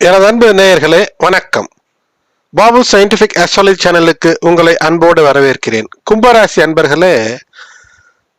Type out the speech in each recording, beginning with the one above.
எனது அன்பு நேயர்களே வணக்கம். பாபு சயின்டிபிக் அஸ்ட்ராலஜி சேனலுக்கு உங்களை அன்போடு வரவேற்கிறேன். கும்பராசி அன்பர்களே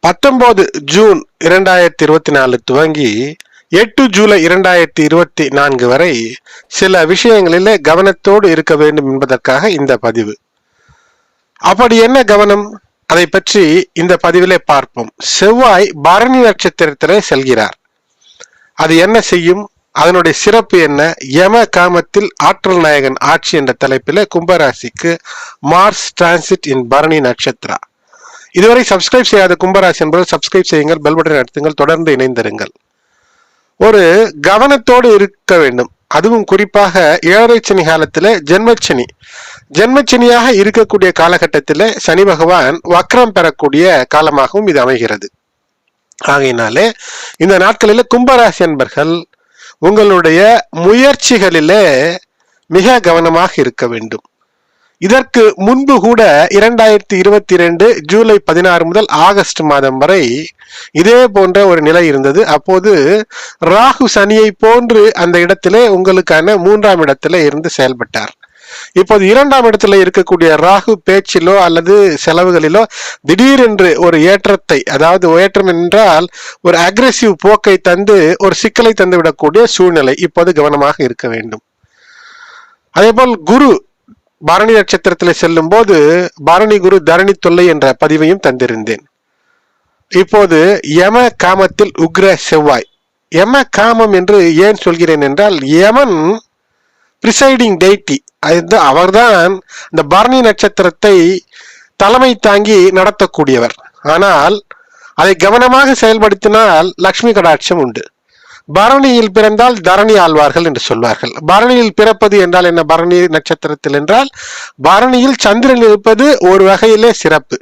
பத்தொன்பது ஜூன் இரண்டாயிரத்தி இருபத்தி நாலு துவங்கி எட்டு ஜூலை இரண்டாயிரத்தி இருபத்தி நான்கு வரை சில விஷயங்களிலே கவனத்தோடு இருக்க வேண்டும் என்பதற்காக இந்த பதிவு. அப்படி என்ன கவனம்? அதை பற்றி இந்த பதிவிலே பார்ப்போம். செவ்வாய் பரணி நட்சத்திரத்திலே செல்கிறார். அது என்ன செய்யும்? அதனுடைய சிறப்பு என்ன? யம காமத்தில் ஆற்றல் நாயகன் ஆட்சி என்ற தலைப்பில் கும்பராசிக்கு Mars transit in Bharani Nakshatra. இதுவரை சப்ஸ்கிரைப் செய்யாத கும்பராசி என்பது சப்ஸ்கிரைப் செய்யுங்கள் பெல் பட்டன் அழுத்துங்கள் தொடர்ந்து இணைந்திருங்கள். ஒரு கவனத்தோடு இருக்க வேண்டும். அதுவும் குறிப்பாக ஏழரை சனி காலத்தில் ஜென்மச்சனி. ஜென்மச்சனியாக இருக்கக்கூடிய காலகட்டத்தில் சனி பகவான் வக்ரம் பெறக்கூடிய காலமாகவும் இது அமைகிறது. ஆகையினாலே இந்த நாட்களில் கும்பராசி என்பர்கள் உங்களுடைய முயற்சிகளிலே மிக கவனமாக இருக்க வேண்டும். இதற்கு முன்பு கூட இரண்டாயிரத்தி இருபத்தி ரெண்டு ஜூலை பதினாறு முதல் ஆகஸ்ட் மாதம் வரை இதே போன்ற ஒரு நிலை இருந்தது. அப்போது ராகு சனியை போன்று அந்த இடத்திலே உங்களுக்கான மூன்றாம் இடத்திலே இருந்து செயல்பட்டார். இப்போது இரண்டாம் இடத்துல இருக்கக்கூடிய ராகு பேச்சிலோ அல்லது செலவுகளிலோ திடீரென்று ஒரு ஏற்றத்தை அதாவது ஏற்றம் என்றால் ஒரு அக்ரெசிவ் போக்கை தந்து ஒரு சிக்கலை தந்துவிடக்கூடிய சூழ்நிலை இப்போது கவனமாக இருக்க வேண்டும். அதேபோல் குரு பரணி நட்சத்திரத்தில் செல்லும் போது பரணி குரு தரணி தொல்லை என்ற பதிவையும் தந்திருந்தேன். இப்போது யம காமத்தில் உக்ர செவ்வாய். யம காமம் என்று ஏன் சொல்கிறேன் என்றால் யமன் பிரிசைடிங் டெய்டி அது அவர்தான் இந்த பரணி நட்சத்திரத்தை தலைமை தாங்கி நடத்தக்கூடியவர். ஆனால் அதை கவனமாக செயல்படுத்தினால் லக்ஷ்மி கடாட்சம் உண்டு. பரணியில் பிறந்தால் தரணி ஆழ்வார்கள் என்று சொல்வார்கள். பரணியில் பிறப்பது என்றால் என்ன? பரணி நட்சத்திரத்தில் என்றால் பரணியில் சந்திரன் இருப்பது ஒரு வகையிலே சிறப்பு.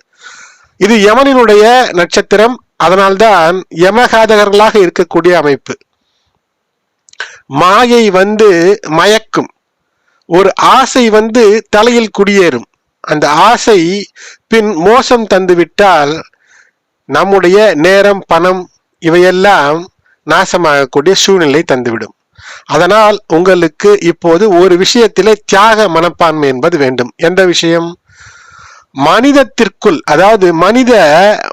இது யமனினுடைய நட்சத்திரம். அதனால்தான் யமகாதகர்களாக இருக்கக்கூடிய அமைப்பு. மாயை வந்து மயக்கும். ஒரு ஆசை வந்து தலையில் குடியேறும். அந்த ஆசை பின் மோசம் தந்துவிட்டால் நம்முடைய நேரம் பணம் இவையெல்லாம் நாசமாகக்கூடிய சூழ்நிலை தந்துவிடும். அதனால் உங்களுக்கு இப்போது ஒரு விஷயத்திலே தியாக மனப்பான்மை என்பது வேண்டும். எந்த விஷயம்? மனிதத்திற்குள் அதாவது மனித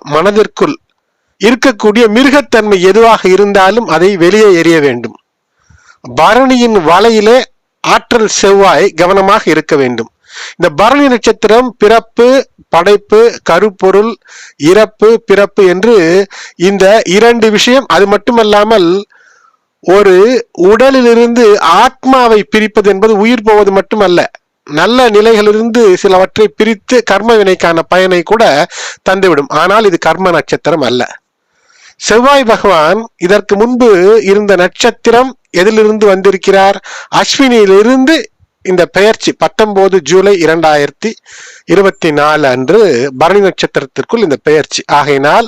மனதிற்குள் இருக்கக்கூடிய மிருகத்தன்மை எதுவாக இருந்தாலும் அதை வெளியே எறிய வேண்டும். பரணியின் வலையிலே ஆற்றல் செவ்வாய் கவனமாக இருக்க வேண்டும். இந்த பரணி நட்சத்திரம் பிறப்பு படைப்பு கருப்பொருள் இறப்பு பிறப்பு என்று இந்த இரண்டு விஷயம் அது மட்டுமல்லாமல் ஒரு உடலிலிருந்து ஆத்மாவை பிரிப்பது என்பது உயிர் போவது மட்டுமல்ல. நல்ல நிலைகளிலிருந்து சிலவற்றை பிரித்து கர்ம வினைக்கான பயனை கூட தந்துவிடும். ஆனால் இது கர்ம நட்சத்திரம் அல்ல. செவ்வாய் பகவான் இதற்கு முன்பு இருந்த நட்சத்திரம் எதிலிருந்து வந்திருக்கிறார்? அஸ்வினியிலிருந்து இந்த பெயர்ச்சி பத்தொன்பது ஜூலை இரண்டாயிரத்தி இருபத்தி நாலு அன்று பரணி நட்சத்திரத்திற்குள் இந்த பெயர்ச்சி. ஆகையினால்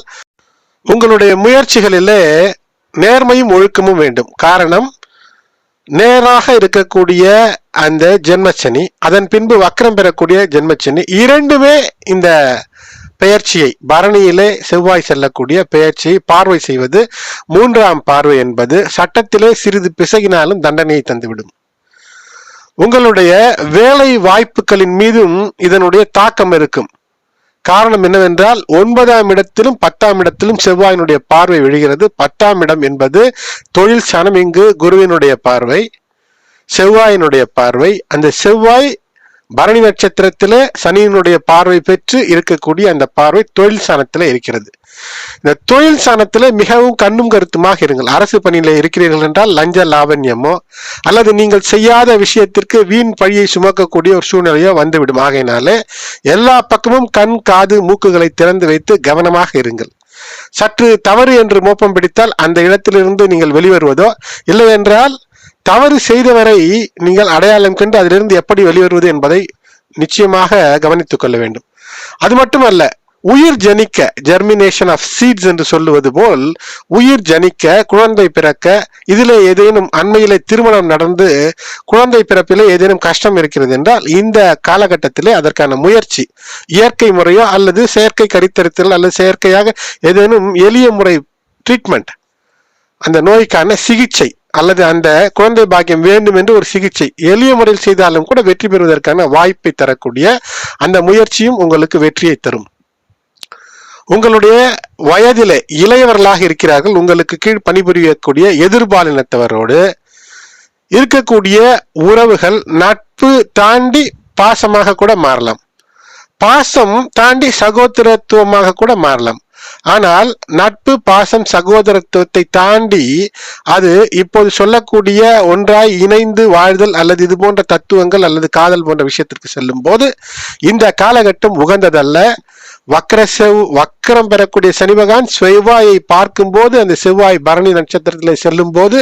உங்களுடைய முயற்சிகளிலே நேர்மையும் ஒழுக்கமும் வேண்டும். காரணம் நேராக இருக்கக்கூடிய அந்த ஜென்மச்சனி அதன் பின்பு வக்கரம் பெறக்கூடிய ஜென்மச்சனி இரண்டுமே இந்த பெயர்ச்சியை பரணியிலே செவ்வாய் செல்லக்கூடிய பெயர்ச்சியை பார்வை செய்வது மூன்றாம் பார்வை என்பது சட்டத்திலே சிறிது பிசகினாலும் தண்டனையை தந்துவிடும். உங்களுடைய வேலை வாய்ப்புகளின் மீதும் இதனுடைய தாக்கம் இருக்கும். காரணம் என்னவென்றால் ஒன்பதாம் இடத்திலும் பத்தாம் இடத்திலும் செவ்வாயினுடைய பார்வை விழுகிறது. பத்தாம் இடம் என்பது தொழில் சனம் இங்கு குருவினுடைய பார்வை செவ்வாயினுடைய பார்வை. அந்த செவ்வாய் பரணி நட்சத்திரத்திலே சனியினுடைய பார்வை பெற்று இருக்கக்கூடிய அந்த பார்வை தொழில் சாணத்துல இருக்கிறது. இந்த தொழில் சாணத்துல மிகவும் கண்ணும் கருத்துமாக இருங்கள். அரசு பணியில இருக்கிறீர்கள் என்றால் லஞ்ச லாவண்யமோ அல்லது நீங்கள் செய்யாத விஷயத்திற்கு வீண் பழியை சுமக்கக்கூடிய ஒரு சூழ்நிலையோ வந்துவிடும். ஆகையினாலே எல்லா பக்கமும் கண் காது மூக்குகளை திறந்து வைத்து கவனமாக இருங்கள். சற்று தவறு என்று மோப்பம் பிடித்தால் அந்த இடத்திலிருந்து நீங்கள் வெளிவருவதோ இல்லை என்றால் தவறு செய்தவரை நீங்கள் அடையாளம் கண்டு அதிலிருந்து எப்படி வெளிவருவது என்பதை நிச்சயமாக கவனித்துக் கொள்ள வேண்டும். அது மட்டுமல்ல உயிர் ஜனிக்க ஜெர்மினேஷன் ஆஃப் சீட்ஸ் என்று சொல்லுவது போல் உயிர் ஜனிக்க குழந்தை பிறக்க இதிலே ஏதேனும் அண்மையிலே திருமணம் நடந்து குழந்தை பிறப்பிலே ஏதேனும் கஷ்டம் இருக்கிறது என்றால் இந்த காலகட்டத்திலே அதற்கான முயற்சி இயற்கை முறையோ அல்லது செயற்கை கடித்தரித்தல் அல்லது செயற்கையாக ஏதேனும் எளிய முறை ட்ரீட்மெண்ட் அந்த நோய்க்கான சிகிச்சை அல்லது அந்த குழந்தை பாக்கியம் வேண்டும் என்று ஒரு சிகிச்சை எளிய முறையில் செய்தாலும் கூட வெற்றி பெறுவதற்கான வாய்ப்பை தரக்கூடிய அந்த முயற்சியும் உங்களுக்கு வெற்றியை தரும். உங்களுடைய வயதிலே இளையவர்களாக இருக்கிறார்கள். உங்களுக்கு கீழ் பணிபுரியக்கூடிய எதிர்பாலினத்தவரோடு இருக்கக்கூடிய உறவுகள் நட்பு தாண்டி பாசமாக கூட மாறலாம். பாசம் தாண்டி சகோதரத்துவமாக கூட மாறலாம். ஆனால் நட்பு பாசம் சகோதரத்துவத்தை தாண்டி அது இப்போது சொல்லக்கூடிய ஒன்றாய் இணைந்து வாழ்தல் அல்லது இது போன்ற தத்துவங்கள் அல்லது காதல் போன்ற விஷயத்திற்கு செல்லும் போது இந்த காலகட்டம் உகந்ததல்ல. வக்கர செவ் வக்கரம் பெறக்கூடிய சனிபகான் செவ்வாயை பார்க்கும்போது அந்த செவ்வாய் பரணி நட்சத்திரத்தில் செல்லும் போது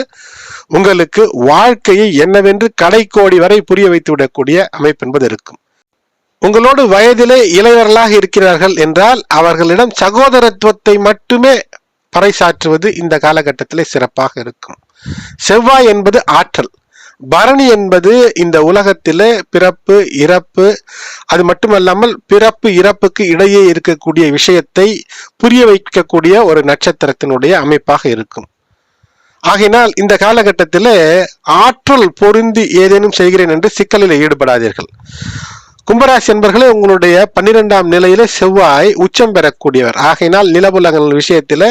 உங்களுக்கு வாழ்க்கையை என்னவென்று கடைக்கோடி வரை புரிய வைத்து விடக்கூடிய அமைப்பு என்பது இருக்கும். உங்களோடு வயதிலே இளையவர்களாக இருக்கிறார்கள் என்றால் அவர்களிடம் சகோதரத்துவத்தை மட்டுமே பறைசாற்றுவது இந்த காலகட்டத்திலே சிறப்பாக இருக்கும். செவ்வாய் என்பது ஆற்றல். பரணி என்பது இந்த உலகத்திலே பிறப்பு இறப்பு அது மட்டுமல்லாமல் பிறப்பு இறப்புக்கு இடையே இருக்கக்கூடிய விஷயத்தை புரிய வைக்கக்கூடிய ஒரு நட்சத்திரத்தினுடைய அமைப்பாக இருக்கும். ஆகையினால் இந்த காலகட்டத்திலே ஆற்றல் பொருந்தி ஏதேனும் செய்கிறேன் என்று சிக்கலில் ஈடுபடாதீர்கள். கும்பராசி என்பர்களே உங்களுடைய பன்னிரெண்டாம் நிலையில செவ்வாய் உச்சம் பெறக்கூடியவர். ஆகையினால் நிலபுலங்கள் விஷயத்தில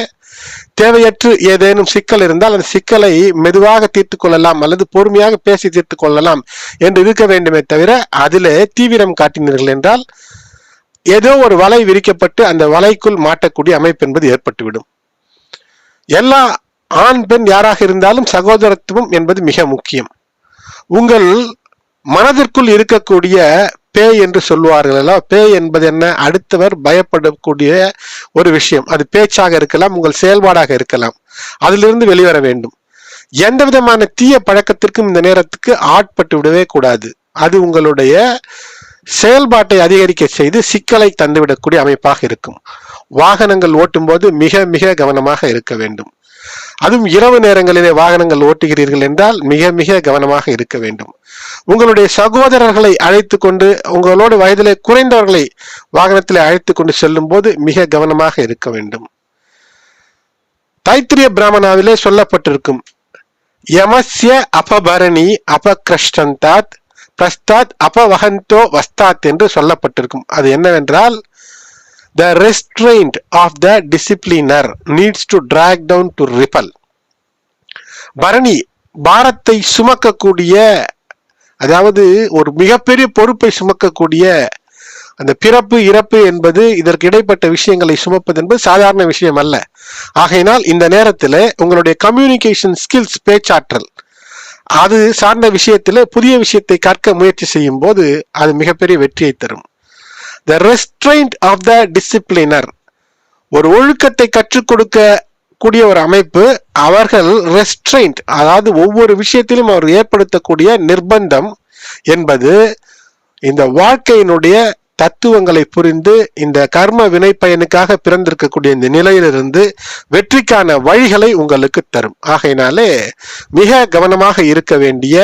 தேவையற்று ஏதேனும் சிக்கல் இருந்தால் அந்த சிக்கலை மெதுவாக தீர்த்து கொள்ளலாம் அல்லது பொறுமையாக பேசி தீர்த்து கொள்ளலாம் என்று இருக்க வேண்டுமே தவிர அதிலே தீவிரம் காட்டினீர்கள் என்றால் ஏதோ ஒரு வலை விரிக்கப்பட்டு அந்த வலைக்குள் மாட்டக்கூடிய அமைப்பு என்பது ஏற்பட்டுவிடும். எல்லா ஆண் பெண் யாராக இருந்தாலும் சகோதரத்துவம் என்பது மிக முக்கியம். உங்கள் மனதிற்குள் இருக்கக்கூடிய பேய் என்று சொல்லுவார்கள் அல்லவா பேய் என்பது என்ன? அடுத்தவர் பயப்படக்கூடிய ஒரு விஷயம். அது பேச்சாக இருக்கலாம் உங்கள் செயல்பாடாக இருக்கலாம். அதிலிருந்து வெளிவர வேண்டும். எந்த விதமான தீய பழக்கத்திற்கும் இந்த நேரத்துக்கு ஆட்பட்டு விடவே கூடாது. அது உங்களுடைய செயல்பாட்டை அதிகரிக்க செய்து சிக்கலை தந்துவிடக்கூடிய அமைப்பாக இருக்கும். வாகனங்கள் ஓட்டும்போது மிக மிக கவனமாக இருக்க வேண்டும். அதுவும் இரவு நேரங்களிலே வாகனங்கள் ஓட்டுகிறீர்கள் என்றால் மிக மிக கவனமாக இருக்க வேண்டும். உங்களுடைய சகோதரர்களை அழைத்து கொண்டு உங்களோட வயதிலே குறைந்தவர்களை வாகனத்தில் அழைத்து கொண்டு செல்லும் போது மிக கவனமாக இருக்க வேண்டும். தைத்திரிய பிராமணாவிலே சொல்லப்பட்டிருக்கும் யமஸ்ய அபபரணி அபகிருஷ்டந்தாத் பிரஸ்தாத் அபவகந்தோ வஸ்தாத் என்று சொல்லப்பட்டிருக்கும். அது என்னவென்றால் the restraint of the discipliner needs to drag down to repel Bharani பாரத்தை சுமக்கக்கூடிய அதாவது ஒரு மிகப்பெரிய பொறுப்பை சுமக்கக்கூடிய அந்த பிறப்பு இறப்பு என்பது இதற்கு இடைப்பட்ட விஷயங்களை சுமப்பது என்பது சாதாரண விஷயம் அல்ல. ஆகையினால் இந்த நேரத்தில் உங்களுடைய கம்யூனிகேஷன் ஸ்கில்ஸ் பேச்சாற்றல் அது சார்ந்த விஷயத்தில் புதிய விஷயத்தை கற்க முயற்சி செய்யும் போது அது மிகப்பெரிய வெற்றியை தரும். த ரெஸ்ட்ரெயின்ட் ஆஃப் த டிசிப்ளினர் ஒரு ஒழுக்கத்தை கற்றுக் கொடுக்க கூடிய ஒரு அமைப்பு அவர்கள் ரெஸ்ட்ரெயின்ட் அதாவது ஒவ்வொரு விஷயத்திலும் அவர் ஏற்படுத்தக்கூடிய நிர்பந்தம் என்பது இந்த வாழ்க்கையினுடைய தத்துவங்களை புரிந்து இந்த கர்ம வினை பயனுக்காக பிறந்திருக்கக்கூடிய இந்த நிலையிலிருந்து வெற்றிக்கான வழிகளை உங்களுக்கு தரும். ஆகையினாலே மிக கவனமாக இருக்க வேண்டிய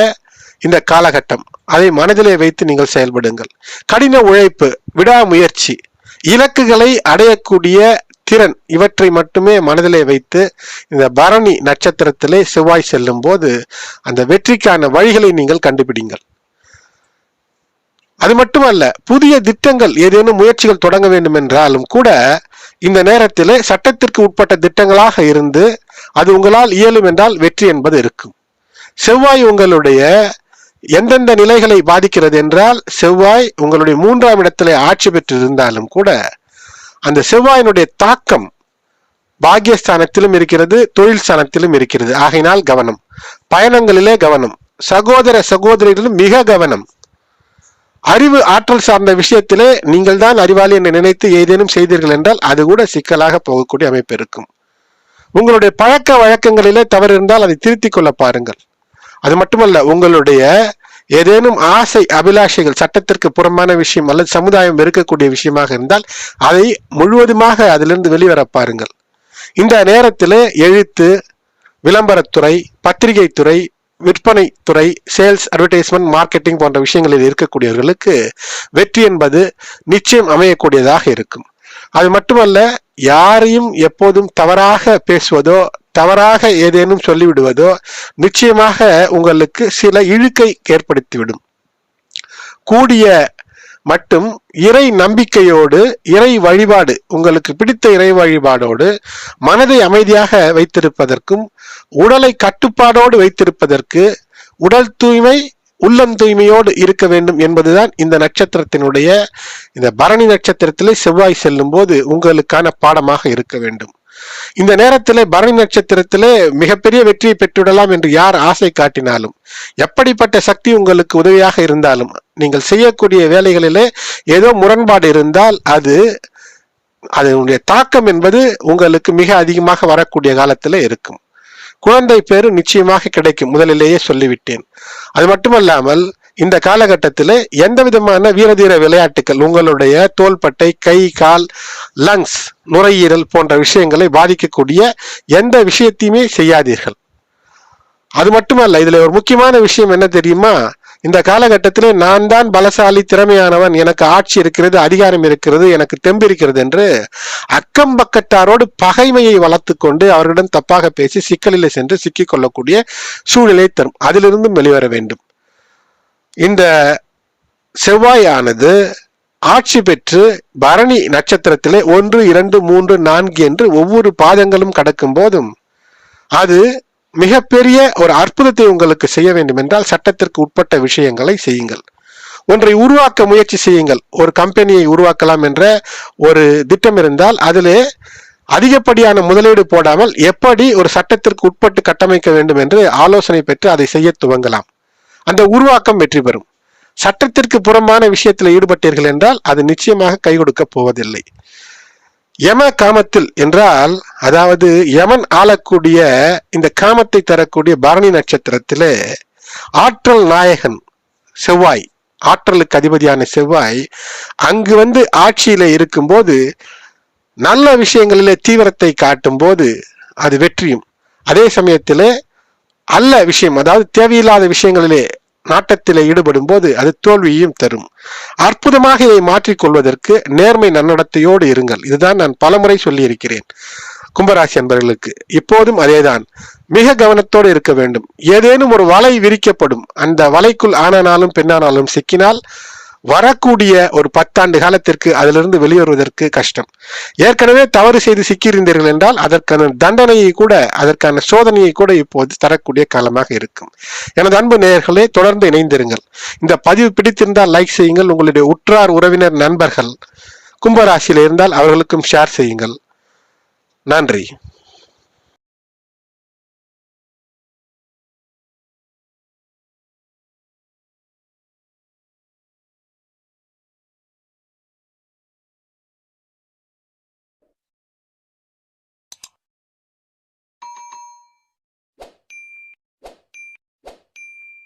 இந்த காலகட்டம். அதை மனதிலே வைத்து நீங்கள் செயல்படுங்கள். கடின உழைப்பு விடாமுயற்சி இலக்குகளை அடையக்கூடிய திறன் இவற்றை மட்டுமே மனதிலே வைத்து இந்த பரணி நட்சத்திரத்திலே செவ்வாய் செல்லும் போது அந்த வெற்றிக்கான வழிகளை நீங்கள் கண்டுபிடிங்கள். அது மட்டுமல்ல புதிய திட்டங்கள் ஏதேனும் முயற்சிகள் தொடங்க வேண்டும் என்றாலும் கூட இந்த நேரத்திலே சட்டத்திற்கு உட்பட்ட திட்டங்களாக இருந்து அது உங்களால் இயலும் என்றால் வெற்றி என்பது இருக்கும். செவ்வாய் உங்களுடைய எந்தெந்த நிலைகளை பாதிக்கிறது என்றால் செவ்வாய் உங்களுடைய மூன்றாம் இடத்திலே ஆட்சி பெற்று இருந்தாலும் கூட அந்த செவ்வாயினுடைய தாக்கம் பாக்கியஸ்தானத்திலும் இருக்கிறது தொழில் ஸ்தானத்திலும் இருக்கிறது. ஆகையினால் கவனம். பயணங்களிலே கவனம். சகோதர சகோதரிகளிலும் மிக கவனம். அறிவு ஆற்றல் சார்ந்த விஷயத்திலே நீங்கள் தான் அறிவாளி என்று நினைத்து ஏதேனும் செய்தீர்கள் என்றால் அது கூட சிக்கலாக போகக்கூடிய அமைப்பு இருக்கும். உங்களுடைய பழக்க வழக்கங்களிலே தவறு இருந்தால் அதை திருத்திக் கொள்ள பாருங்கள். அது மட்டுமல்ல உங்களுடைய ஏதேனும் ஆசை அபிலாஷைகள் சட்டத்திற்கு புறம்பான விஷயம் அல்லது சமுதாயம் இருக்கக்கூடிய விஷயமாக இருந்தால் அதை முழுவதுமாக அதிலிருந்து வெளிவர பாருங்கள். இந்த நேரத்தில் எழுத்து விளம்பரத்துறை பத்திரிகை துறை விற்பனை துறை சேல்ஸ் அட்வர்டைஸ்மெண்ட் மார்க்கெட்டிங் போன்ற விஷயங்களில் இருக்கக்கூடியவர்களுக்கு வெற்றி என்பது நிச்சயம் அமையக்கூடியதாக இருக்கும். அது மட்டுமல்ல யாரையும் எப்போதும் தவறாக பேசுவதோ தவறாக ஏதேனும் சொல்லிவிடுவதோ நிச்சயமாக உங்களுக்கு சில இழுக்கை ஏற்படுத்திவிடும். கூடிய மட்டும் இறை நம்பிக்கையோடு இறை வழிபாடு உங்களுக்கு பிடித்த இறை வழிபாடோடு மனதை அமைதியாக வைத்திருப்பதற்கும் உடலை கட்டுப்பாடோடு வைத்திருப்பதற்கு உடல் தூய்மை உள்ளம் தூய்மையோடு இருக்க வேண்டும் என்பதுதான் இந்த நட்சத்திரத்தினுடைய இந்த பரணி நட்சத்திரத்திலே செவ்வாய் செல்லும் போது உங்களுக்கான பாடமாக இருக்க வேண்டும். இந்த நேரத்திலே பரணி நட்சத்திரத்திலே மிகப்பெரிய வெற்றியை பெற்றுவிடலாம் என்று யார் ஆசை காட்டினாலும் எப்படிப்பட்ட சக்தி உங்களுக்கு உதவியாக இருந்தாலும் நீங்கள் செய்யக்கூடிய வேலைகளிலே ஏதோ முரண்பாடு இருந்தால் அது அதனுடைய தாக்கம் என்பது உங்களுக்கு மிக அதிகமாக வரக்கூடிய காலத்தில் இருக்கும். குழந்தை பேரு நிச்சயமாக கிடைக்கும் முதலிலேயே சொல்லிவிட்டேன். அது மட்டுமல்லாமல் இந்த காலகட்டத்தில் எந்த விதமான வீரதீர விளையாட்டுகள் உங்களுடைய தோள்பட்டை கை கால் லங்ஸ் நுரையீரல் போன்ற விஷயங்களை பாதிக்கக்கூடிய எந்த விஷயத்தையுமே செய்யாதீர்கள். அது மட்டுமல்ல இதுல ஒரு முக்கியமான விஷயம் என்ன தெரியுமா? இந்த காலகட்டத்தில் நான் தான் பலசாலி திறமையானவன் எனக்கு ஆட்சி இருக்கிறது அதிகாரம் இருக்கிறது எனக்கு தெம்பு இருக்கிறது என்று அக்கம் பக்கத்தாரோடு பகைமையை வளர்த்து கொண்டு அவர்களிடம் தப்பாக பேசி சிக்கலில் சென்று சிக்கிக் கொள்ளக்கூடிய சூழ்நிலை தரும். அதிலிருந்தும் வெளிவர வேண்டும். இந்த செவ்வாயானது ஆட்சி பெற்று பரணி நட்சத்திரத்திலே ஒன்று இரண்டு மூன்று நான்கு என்று ஒவ்வொரு பாதங்களும் கடக்கும் போதும் அது மிகப்பெரிய ஒரு அற்புதத்தை உங்களுக்கு செய்ய வேண்டும் என்றால் சட்டத்திற்கு உட்பட்ட விஷயங்களை செய்யுங்கள். ஒன்றை உருவாக்க முயற்சி செய்யுங்கள். ஒரு கம்பெனியை உருவாக்கலாம் என்ற ஒரு திட்டம் இருந்தால் அதிலே அதிகப்படியான முதலீடு போடாமல் எப்படி ஒரு சட்டத்திற்கு உட்பட்டு கட்டமைக்க வேண்டும் என்று ஆலோசனை பெற்று அதை செய்ய துவங்கலாம். அந்த உருவாக்கம் வெற்றி பெறும். சட்டத்திற்கு புறம்பான விஷயத்தில் ஈடுபட்டீர்கள் என்றால் அது நிச்சயமாக கை கொடுக்க போவதில்லை. யம காமத்தில் என்றால் அதாவது யமன் ஆளக்கூடிய இந்த காமத்தை தரக்கூடிய பரணி நட்சத்திரத்திலே ஆற்றல் நாயகன் செவ்வாய் ஆற்றலுக்கு அதிபதியான செவ்வாய் அங்கு வந்து ஆட்சியில இருக்கும்போது நல்ல விஷயங்களிலே தீவிரத்தை காட்டும் போது அது வெற்றியும். அதே சமயத்திலே அல்ல விஷயம். அதாவது தேவையில்லாத விஷயங்களிலே நாட்டத்திலே ஈடுபடும் போது அது தோல்வியையும் தரும். அற்புதமாக இதை மாற்றிக்கொள்வதற்கு நேர்மை நன்னடத்தையோடு இருங்கள். இதுதான் நான் பலமுறை சொல்லியிருக்கிறேன். கும்பராசி அன்பர்களுக்கு இப்போதும் அதேதான். மிக கவனத்தோடு இருக்க வேண்டும். ஏதேனும் ஒரு வலை விரிக்கப்படும். அந்த வலைக்குள் ஆனானாலும் பெண்ணானாலும் சிக்கினால் வரக்கூடிய ஒரு பத்தாண்டு காலத்திற்கு அதிலிருந்து வெளியேறுவதற்கு கஷ்டம். ஏற்கனவே தவறு செய்து சிக்கியிருந்தீர்கள் என்றால் அதற்கான தண்டனையை கூட அதற்கான சோதனையை கூட இப்போது தரக்கூடிய காலமாக இருக்கும். எனது அன்பு நேயர்களே தொடர்ந்து இணைந்திருங்கள். இந்த பதிவு பிடித்திருந்தால் லைக் செய்யுங்கள். உங்களுடைய உற்றார் உறவினர் நண்பர்கள் கும்பராசியில் இருந்தால் அவர்களுக்கும் ஷேர் செய்யுங்கள். நன்றி.